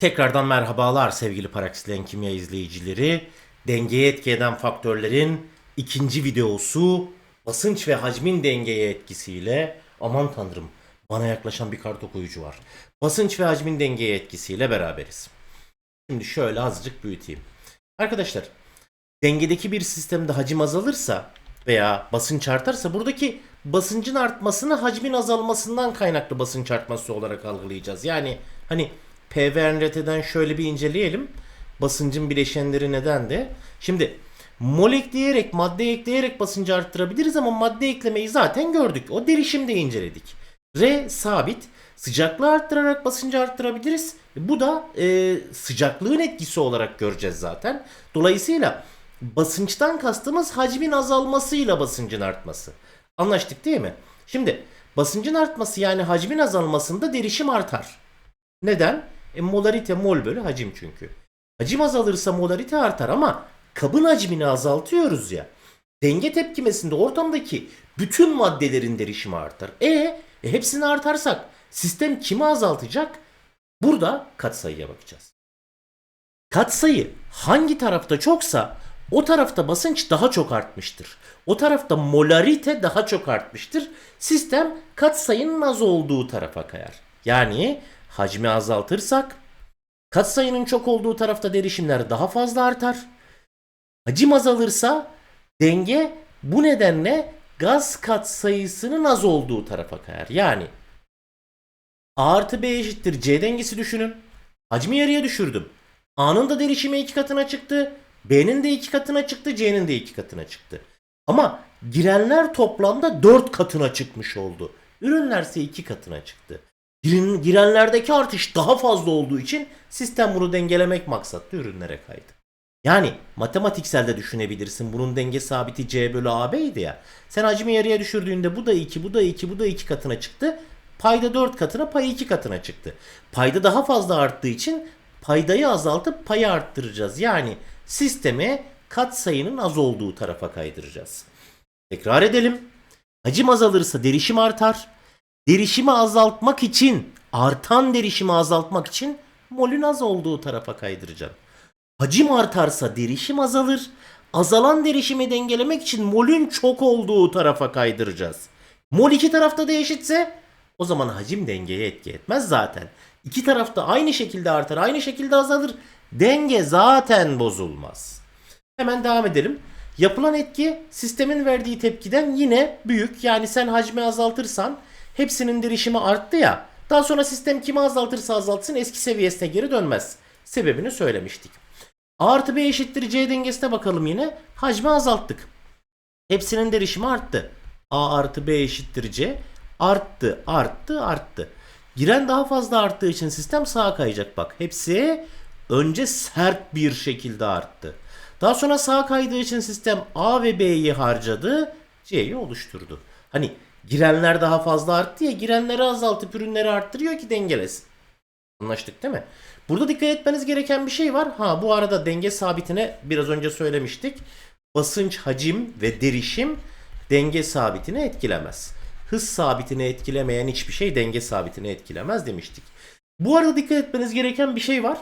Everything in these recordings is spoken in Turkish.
Tekrardan merhabalar sevgili Paraksilen Kimya izleyicileri. Dengeye etki eden faktörlerin ikinci videosu basınç ve hacmin dengeye etkisiyle aman tanrım bana yaklaşan bir kart okuyucu var. Basınç ve hacmin dengeye etkisiyle beraberiz. Şimdi şöyle azıcık büyüteyim. Arkadaşlar dengedeki bir sistemde hacim azalırsa veya basınç artarsa buradaki basıncın artmasını hacmin azalmasından kaynaklı basınç artması olarak algılayacağız. Yani hani PVRT'den şöyle bir inceleyelim. Basıncın bileşenleri neden de. Şimdi mol ekleyerek, madde ekleyerek basıncı arttırabiliriz ama madde eklemeyi zaten gördük. O derişimde inceledik. R sabit. Sıcaklığı arttırarak basıncı arttırabiliriz. Bu da e, sıcaklığın etkisi olarak göreceğiz zaten. Dolayısıyla basınçtan kastımız hacmin azalmasıyla basıncın artması. Anlaştık değil mi? Şimdi basıncın artması yani hacmin azalmasında derişim artar. Neden? E, molarite mol bölü hacim çünkü. Hacim azalırsa molarite artar ama kabın hacmini azaltıyoruz ya. Denge tepkimesinde ortamdaki bütün maddelerin derişimi artar. E, e hepsini artarsak sistem kimi azaltacak? Burada katsayıya bakacağız. Katsayı hangi tarafta çoksa o tarafta basınç daha çok artmıştır. O tarafta molarite daha çok artmıştır. Sistem katsayının az olduğu tarafa kayar. Yani hacmi azaltırsak katsayının çok olduğu tarafta derişimler daha fazla artar. Hacim azalırsa denge bu nedenle gaz katsayısının az olduğu tarafa kayar. Yani A artı B eşittir C dengesi düşünün. Hacmi yarıya düşürdüm. A'nın da derişimi iki katına çıktı. B'nin de iki katına çıktı. C'nin de iki katına çıktı. Ama girenler toplamda dört katına çıkmış oldu. Ürünlerse iki katına çıktı. Giren- Girenlerdeki artış daha fazla olduğu için sistem bunu dengelemek maksatlı ürünlere kaydı. Yani matematiksel de düşünebilirsin. Bunun denge sabiti C bölü AB'ydi ya. Sen hacmi yarıya düşürdüğünde bu da 2, bu da 2, bu da 2 katına çıktı. Payda 4 katına, pay 2 katına çıktı. Payda daha fazla arttığı için paydayı azaltıp payı arttıracağız. Yani sistemi katsayının az olduğu tarafa kaydıracağız. Tekrar edelim. Hacim azalırsa derişim artar. Derişimi azaltmak için, artan derişimi azaltmak için molün az olduğu tarafa kaydıracağım. Hacim artarsa derişim azalır. Azalan derişimi dengelemek için molün çok olduğu tarafa kaydıracağız. Mol iki tarafta da eşitse o zaman hacim dengeye etki etmez zaten. İki tarafta aynı şekilde artar, aynı şekilde azalır. Denge zaten bozulmaz. Hemen devam edelim. Yapılan etki sistemin verdiği tepkiden yine büyük. Yani sen hacmi azaltırsan hepsinin derişimi arttı ya. Daha sonra sistem kimi azaltırsa azaltsın eski seviyesine geri dönmez. Sebebini söylemiştik. A artı B eşittir C dengesine bakalım yine. Hacmi azalttık. Hepsinin derişimi arttı. A artı B eşittir C. Arttı, arttı, arttı. Giren daha fazla arttığı için sistem sağa kayacak bak. Hepsi önce sert bir şekilde arttı. Daha sonra sağa kaydığı için sistem A ve B'yi harcadı. C'yi oluşturdu. Hani girenler daha fazla arttı ya girenleri azaltıp ürünleri arttırıyor ki dengelesin. Anlaştık değil mi? Burada dikkat etmeniz gereken bir şey var. Ha bu arada denge sabitine biraz önce söylemiştik. Basınç, hacim ve derişim denge sabitini etkilemez. Hız sabitini etkilemeyen hiçbir şey denge sabitini etkilemez demiştik. Bu arada dikkat etmeniz gereken bir şey var.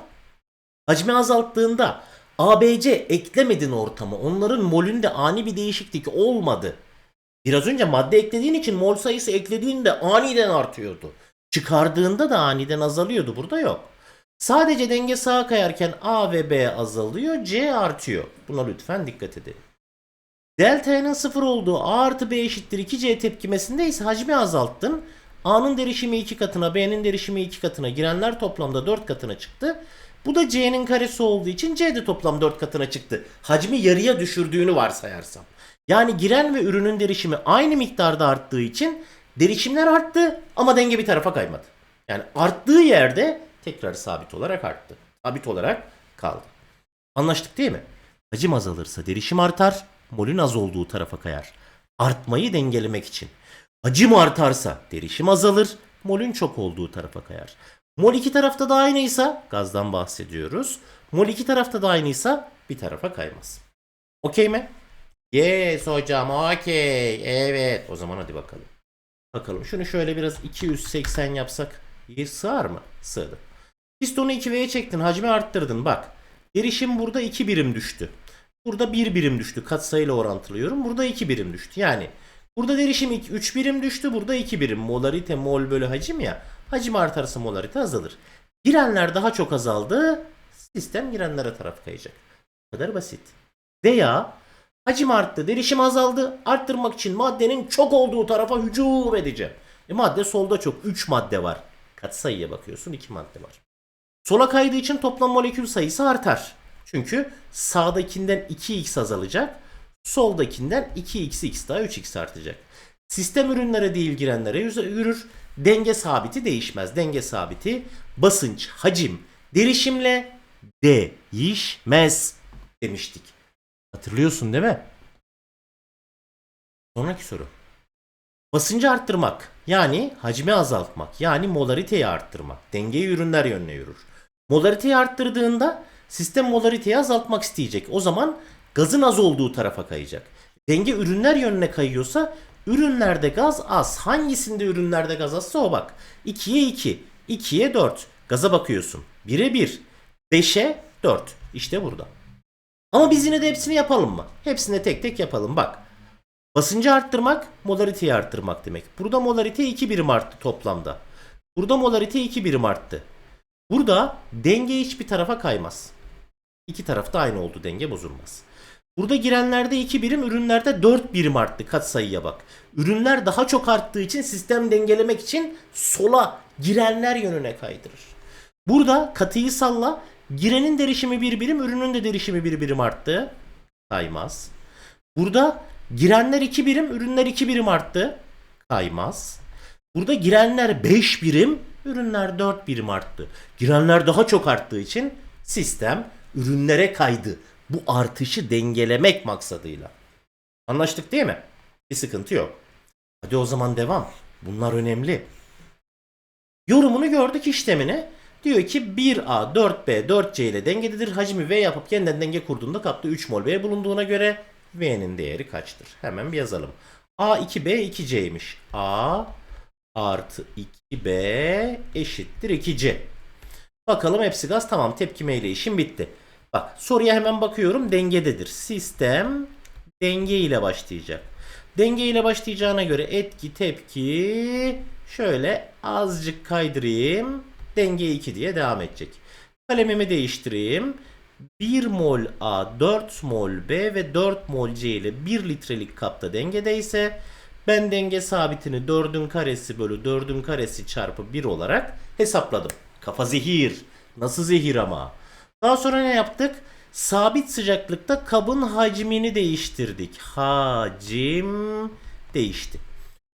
Hacmi azalttığında ABC eklemedin ortamı. Onların molünde ani bir değişiklik olmadı. Biraz önce madde eklediğin için mol sayısı eklediğinde aniden artıyordu. Çıkardığında da aniden azalıyordu. Burada yok. Sadece denge sağa kayarken A ve B azalıyor, C artıyor. Buna lütfen dikkat edelim. Delta'nın sıfır olduğu A artı B eşittir 2C tepkimesinde ise hacmi azalttın. A'nın derişimi 2 katına, B'nin derişimi 2 katına, girenler toplamda 4 katına çıktı. Bu da C'nin karesi olduğu için C de toplam 4 katına çıktı. Hacmi yarıya düşürdüğünü varsayarsam. Yani giren ve ürünün derişimi aynı miktarda arttığı için derişimler arttı ama denge bir tarafa kaymadı. Yani arttığı yerde tekrar sabit olarak arttı. Sabit olarak kaldı. Anlaştık değil mi? Hacim azalırsa derişim artar, molün az olduğu tarafa kayar. Artmayı dengelemek için. Hacim artarsa derişim azalır, molün çok olduğu tarafa kayar. Mol iki tarafta da aynıysa, gazdan bahsediyoruz. Mol iki tarafta da aynıysa bir tarafa kaymaz. Okey mi? Yes hocam okey. Evet o zaman hadi bakalım. Bakalım şunu şöyle biraz 280 yapsak sığar mı? Sığdı. Pistonu 2V'ye çektin. Hacmi arttırdın. Bak. Derişim burada 2 birim düştü. Burada 1 birim düştü. Katsayıyla orantılıyorum. Burada 2 birim düştü. Yani burada derişim 3 birim düştü. Burada 2 birim. Molarite mol bölü hacim ya. Hacim artarsa molarite azalır. Girenler daha çok azaldı. Sistem girenlere taraf kayacak. Bu kadar basit. Veya hacim arttı, derişim azaldı. Arttırmak için maddenin çok olduğu tarafa hücum edeceğim. E madde solda çok. 3 madde var. Katsayıya bakıyorsun 2 madde var. Sola kaydığı için toplam molekül sayısı artar. Çünkü sağdakinden 2x azalacak. Soldakinden 2xx daha 3x artacak. Sistem ürünlere değil girenlere yürür. Denge sabiti değişmez. Denge sabiti basınç, hacim, derişimle değişmez demiştik. Hatırlıyorsun değil mi? Sonraki soru. Basıncı arttırmak yani hacmi azaltmak yani molariteyi arttırmak. Dengeyi ürünler yönüne yürür. Molariteyi arttırdığında sistem molariteyi azaltmak isteyecek. O zaman gazın az olduğu tarafa kayacak. Denge ürünler yönüne kayıyorsa ürünlerde gaz az. Hangisinde ürünlerde gaz azsa o bak. 2'ye 2, 2'ye 4. Gaza bakıyorsun. 1'e 1, 5'e 4. İşte burada. Ama biz yine de hepsini yapalım mı? Hepsini tek tek yapalım bak. Basıncı arttırmak, molariteyi arttırmak demek. Burada molarite 2 birim arttı toplamda. Burada molarite 2 birim arttı. Burada denge hiçbir tarafa kaymaz. İki tarafta aynı oldu denge bozulmaz. Burada girenlerde 2 birim, ürünlerde 4 birim arttı katsayıya bak. Ürünler daha çok arttığı için sistem dengelemek için sola girenler yönüne kaydırır. Burada katıyı salla, girenin derişimi 1 birim, ürünün de derişimi 1 birim arttı. Kaymaz. Burada girenler 2 birim, ürünler 2 birim arttı. Kaymaz. Burada girenler 5 birim, ürünler 4 birim arttı. Girenler daha çok arttığı için sistem ürünlere kaydı. Bu artışı dengelemek maksadıyla. Anlaştık değil mi? Bir sıkıntı yok. Hadi o zaman devam. Bunlar önemli. Yorumunu gördük işlemini. Diyor ki 1A, 4B, 4C ile dengededir. Hacmi V yapıp yeniden denge kurduğunda kapta 3 mol V bulunduğuna göre V'nin değeri kaçtır? Hemen bir yazalım. A 2B 2C'ymiş. A artı 2B eşittir 2C. Bakalım hepsi gaz tamam tepkime ile işim bitti. Bak soruya hemen bakıyorum dengededir. Sistem denge ile başlayacak. Denge ile başlayacağına göre etki tepki şöyle azıcık kaydırayım. Denge 2 diye devam edecek. Kalemimi değiştireyim. 1 mol A, 4 mol B ve 4 mol C ile 1 litrelik kapta dengedeyse ben denge sabitini 4'ün karesi bölü 4'ün karesi çarpı 1 olarak hesapladım. Kafa zehir. Nasıl zehir ama? Daha sonra ne yaptık? Sabit sıcaklıkta kabın hacmini değiştirdik. Hacim değişti.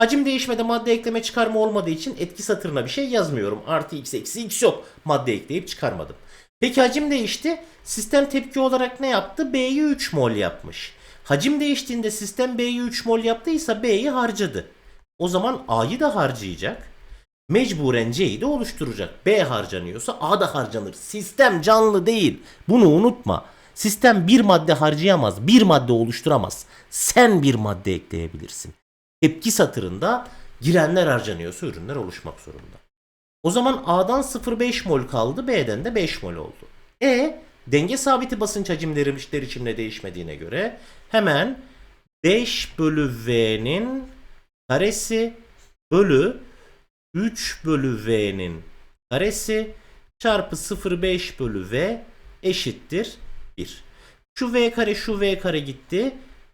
Hacim değişmede madde ekleme çıkarma olmadığı için etki satırına bir şey yazmıyorum. Artı x eksi x yok. Madde ekleyip çıkarmadım. Peki hacim değişti. Sistem tepki olarak ne yaptı? B'yi 3 mol yapmış. Hacim değiştiğinde sistem B'yi 3 mol yaptıysa B'yi harcadı. O zaman A'yı da harcayacak. Mecburen C'yi de oluşturacak. B harcanıyorsa A da harcanır. Sistem canlı değil. Bunu unutma. Sistem bir madde harcayamaz. Bir madde oluşturamaz. Sen bir madde ekleyebilirsin. Tepki satırında girenler harcanıyorsa ürünler oluşmak zorunda. O zaman A'dan 0,5 mol kaldı. B'den de 5 mol oldu. E denge sabiti basınç hacimleri derişimle değişmediğine göre hemen 5 bölü V'nin karesi bölü 3 bölü V'nin karesi çarpı 0,5 bölü V eşittir 1. Şu V kare şu V kare gitti.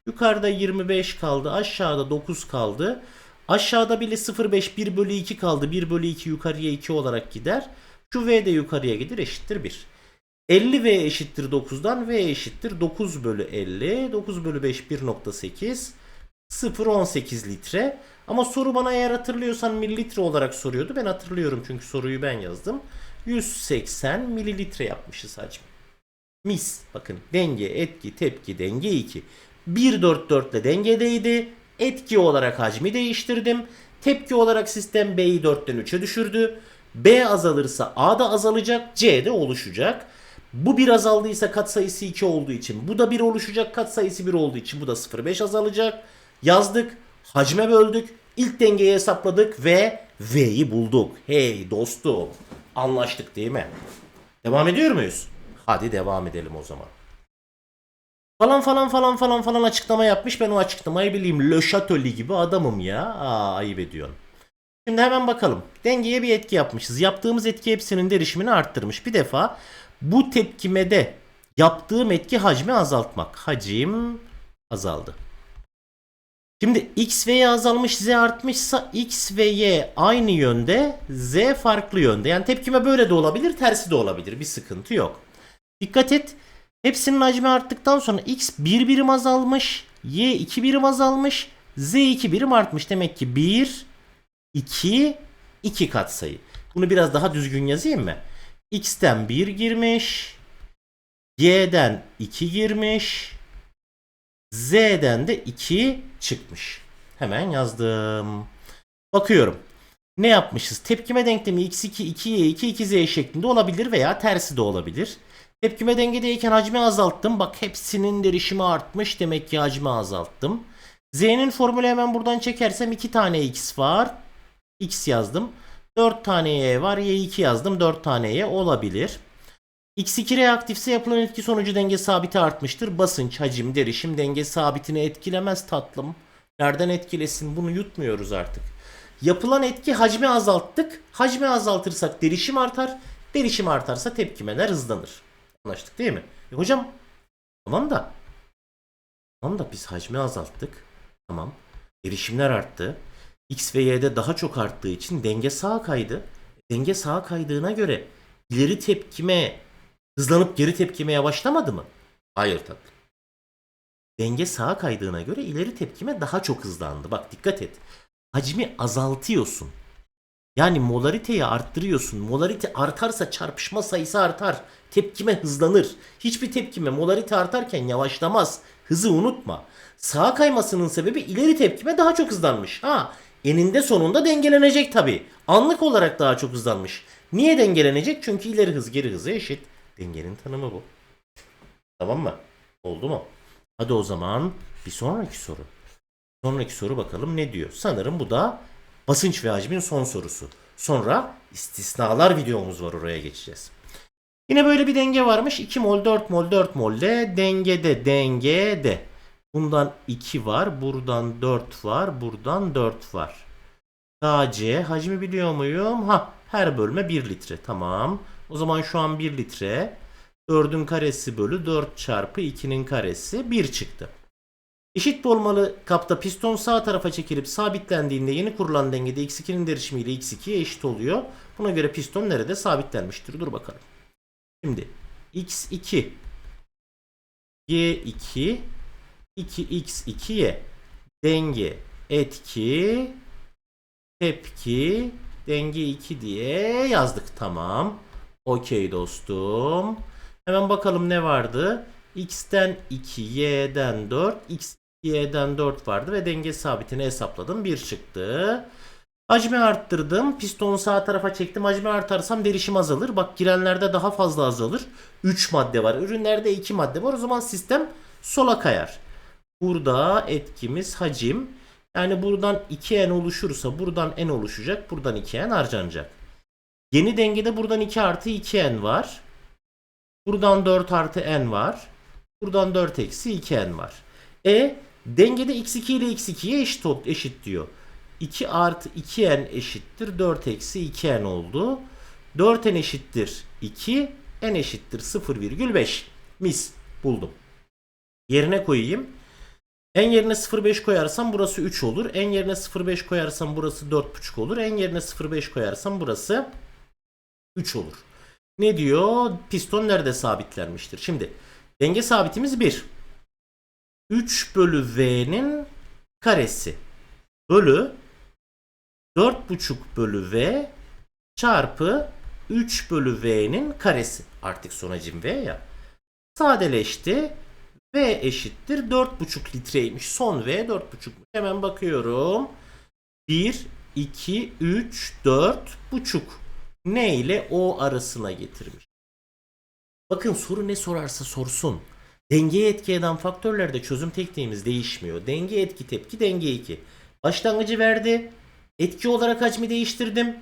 Yukarıda 25 kaldı. Aşağıda 9 kaldı. Aşağıda bile 0,5 1 bölü 2 kaldı. 1 bölü 2 yukarıya 2 olarak gider. Şu V de yukarıya gider eşittir 1. 50 V eşittir 9'dan V eşittir 9 bölü 50. 9 bölü 5 1.8. 0.18 litre. Ama soru bana eğer hatırlıyorsan mililitre olarak soruyordu. Ben hatırlıyorum çünkü soruyu ben yazdım. 180 mililitre yapmışız hacmi. Mis. Bakın denge, etki, tepki, denge 2. 1.44 ile dengedeydi. Etki olarak hacmi değiştirdim. Tepki olarak sistem B'yi 4'ten 3'e düşürdü. B azalırsa A da azalacak, C de oluşacak. Bu bir azaldıysa katsayısı 2 olduğu için bu da 1 oluşacak katsayısı 1 olduğu için bu da 0,5 azalacak. Yazdık, hacme böldük, ilk dengeyi hesapladık ve V'yi bulduk. Hey dostum Anlaştık değil mi? Devam ediyor muyuz? Hadi devam edelim o zaman. Falan falan falan falan falan açıklama yapmış. Ben o açıklamayı bileyim. Le Chatelier gibi adamım ya. Aa, ayıp ediyorsun. Şimdi hemen bakalım. Dengeye bir etki yapmışız. Yaptığımız etki hepsinin derişimini arttırmış. Bir defa bu tepkimede yaptığım etki hacmi azaltmak. Hacim azaldı. Şimdi x ve y azalmış z artmışsa x ve y aynı yönde z farklı yönde. Yani tepkime böyle de olabilir tersi de olabilir bir sıkıntı yok. Dikkat et hepsinin hacmi arttıktan sonra x 1 birim azalmış y 2 birim azalmış z 2 birim artmış. Demek ki 1 2 2 katsayı. Bunu biraz daha düzgün yazayım mı? x'ten 1 girmiş y'den 2 girmiş Z'den de 2 çıkmış. Hemen yazdım. Bakıyorum. Ne yapmışız? Tepkime denklemi x2, 2y2, 2z şeklinde olabilir veya tersi de olabilir. Tepkime dengedeyken hacmi azalttım. Bak hepsinin derişimi artmış. Demek ki hacmi azalttım. Z'nin formülü hemen buradan çekersem 2 tane x var. X yazdım. 4 tane y var. Y2 yazdım. 4 tane y olabilir. X2 reaktifse yapılan etki sonucu denge sabiti artmıştır. Basınç, hacim, derişim denge sabitini etkilemez tatlım. Nereden etkilesin bunu yutmuyoruz artık. Yapılan etki hacmi azalttık. Hacmi azaltırsak derişim artar. Derişim artarsa tepkimeler hızlanır. Anlaştık değil mi? E hocam tamam da tamam da biz hacmi azalttık. Tamam. Derişimler arttı. X ve Y'de daha çok arttığı için denge sağa kaydı. Denge sağa kaydığına göre ileri tepkime hızlanıp geri tepkime yavaşlamadı mı? Hayır tatlım. Denge sağa kaydığına göre ileri tepkime daha çok hızlandı. Bak dikkat et. Hacmi azaltıyorsun. Yani molariteyi arttırıyorsun. Molarite artarsa çarpışma sayısı artar. Tepkime hızlanır. Hiçbir tepkime molarite artarken yavaşlamaz. Hızı unutma. Sağa kaymasının sebebi ileri tepkime daha çok hızlanmış. Ha, eninde sonunda dengelenecek tabi. Anlık olarak daha çok hızlanmış. Niye dengelenecek? Çünkü ileri hız geri hızı eşit. Dengenin tanımı bu. Tamam mı? Oldu mu? Hadi o zaman bir sonraki soru. Sonraki soru bakalım ne diyor? Sanırım bu da basınç ve hacmin son sorusu. Sonra istisnalar videomuz var oraya geçeceğiz. Yine böyle bir denge varmış. 2 mol 4 mol 4 molle dengede dengede. Bundan 2 var. Buradan 4 var. Buradan 4 var. KC hacmi biliyor muyum? Ha her bölme 1 litre. Tamam. O zaman şu an 1 litre. 4'ün karesi bölü 4 çarpı 2'nin karesi 1 çıktı. Eşit olmalı kapta piston sağ tarafa çekilip sabitlendiğinde yeni kurulan dengede x2'nin derişimiyle x2'ye eşit oluyor. Buna göre piston nerede sabitlenmiştir? Dur bakalım. Şimdi x2 y2 2x2y denge etki tepki denge 2 diye yazdık. Tamam. Okey dostum. Hemen bakalım ne vardı? X'ten 2, Y'den 4, X, Y'den 4 vardı ve denge sabitini hesapladım. 1 çıktı. Hacmi arttırdım. Pistonu sağ tarafa çektim. Hacmi artarsam derişim azalır. Bak girenlerde daha fazla azalır. 3 madde var. Ürünlerde 2 madde var. O zaman sistem sola kayar. Burada etkimiz hacim. Yani buradan 2n oluşursa buradan n oluşacak. Buradan 2n harcanacak. Yeni dengede buradan 2 artı 2n var. Buradan 4 artı n var. Buradan 4 eksi 2n var. E dengede x2 ile x2'ye eşit, eşit diyor. 2 artı 2n eşittir 4 eksi 2n oldu. 4n eşittir 2 n eşittir 0,5. Mis buldum. Yerine koyayım. En yerine 0,5 koyarsam burası 3 olur. En yerine 0,5 koyarsam burası 4,5 olur. En yerine 0,5 koyarsam burası 3 olur. Ne diyor? Piston nerede sabitlenmiştir? Şimdi denge sabitimiz 1. 3 bölü V'nin karesi bölü 4,5 bölü V çarpı 3 bölü V'nin karesi. Artık sonacım V ya. Sadeleşti. V eşittir 4,5 litreymiş. Son V 4,5. Hemen bakıyorum. 1, 2, 3, 4 buçuk. Ne ile O arasına getirmiş. Bakın soru ne sorarsa sorsun. Dengeye etki eden faktörlerde çözüm tekniğimiz değişmiyor. Denge etki tepki denge 2. Başlangıcı verdi. Etki olarak hacmi değiştirdim.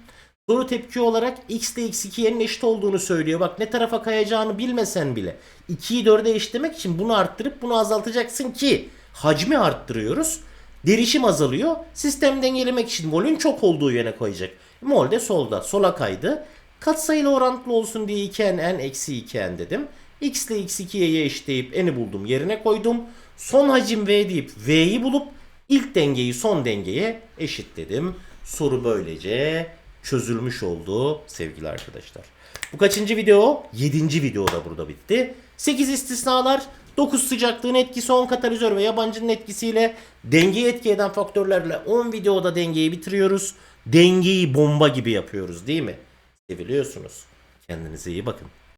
Soru tepki olarak x ile x2'yenin eşit olduğunu söylüyor. Bak ne tarafa kayacağını bilmesen bile 2'yi 4'e eşitlemek için bunu arttırıp bunu azaltacaksın ki hacmi arttırıyoruz. Derişim azalıyor. Sistem dengelemek için molün çok olduğu yöne koyacak. Mol de solda. Sola kaydı. Katsayılı orantılı olsun diye 2n n eksi 2n dedim. x ile x2'ye eşitleyip n'i buldum yerine koydum. Son hacim v deyip v'yi bulup ilk dengeyi son dengeye eşitledim. Soru böylece çözülmüş oldu sevgili arkadaşlar. Bu kaçıncı video? 7. video da burada bitti. 8 istisnalar, 9 sıcaklığın etkisi, 10 katalizör ve yabancının etkisiyle dengeyi etki eden faktörlerle 10 videoda dengeyi bitiriyoruz. Dengeyi bomba gibi yapıyoruz değil mi? Seviliyorsunuz. Kendinize iyi bakın.